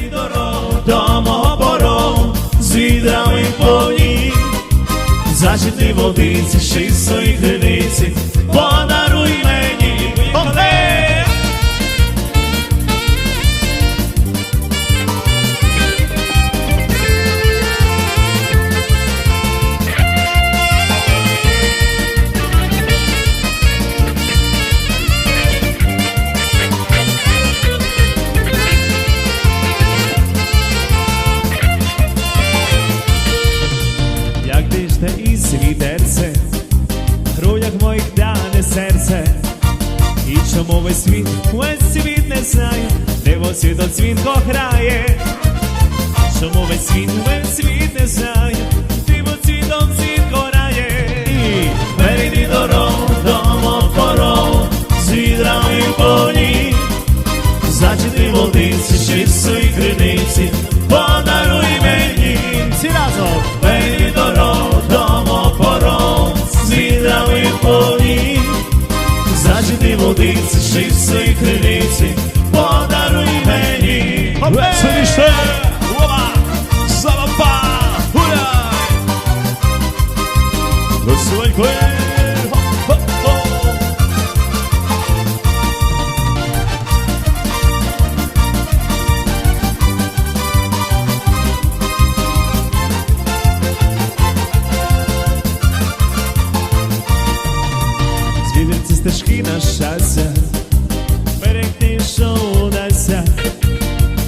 Перейди дорогу до мого порогу з відрами повні. Зачити водиці, чистої криниці, подаруй в грудях моїх дане серце. І чому весь світ, весь світ не знає, де світ дзвінко грає. Чому весь світ, весь світ не знає, диво цвітом дзвінко грає. І перейди дорогу, домо порогу, з відрами повні. Зачити водиці, чистої криниці, водиці, чистої криниці, подаруй мені. Веселіше! Ова! Залапа! Гуляй! Веселенько! Стежки на щастя, що удасться.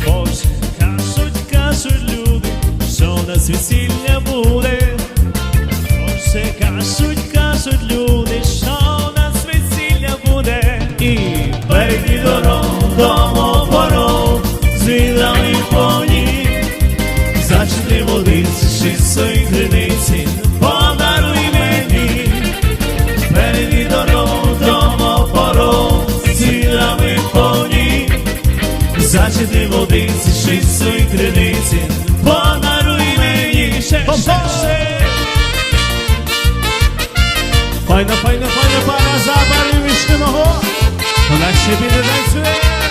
Боже, кажуть, кажуть люди, що нас весілля буде. Боже, кажуть, кажуть люди, що нас весілля буде. І берегти дорогу, дому порогу, з відрами повні. Зачти водиці, чистої Зачити водиці, чистої криниці, подаруй мені ще, ще, ще. Файна, файна, файна пара за ти мого, Вона ще піде танцює.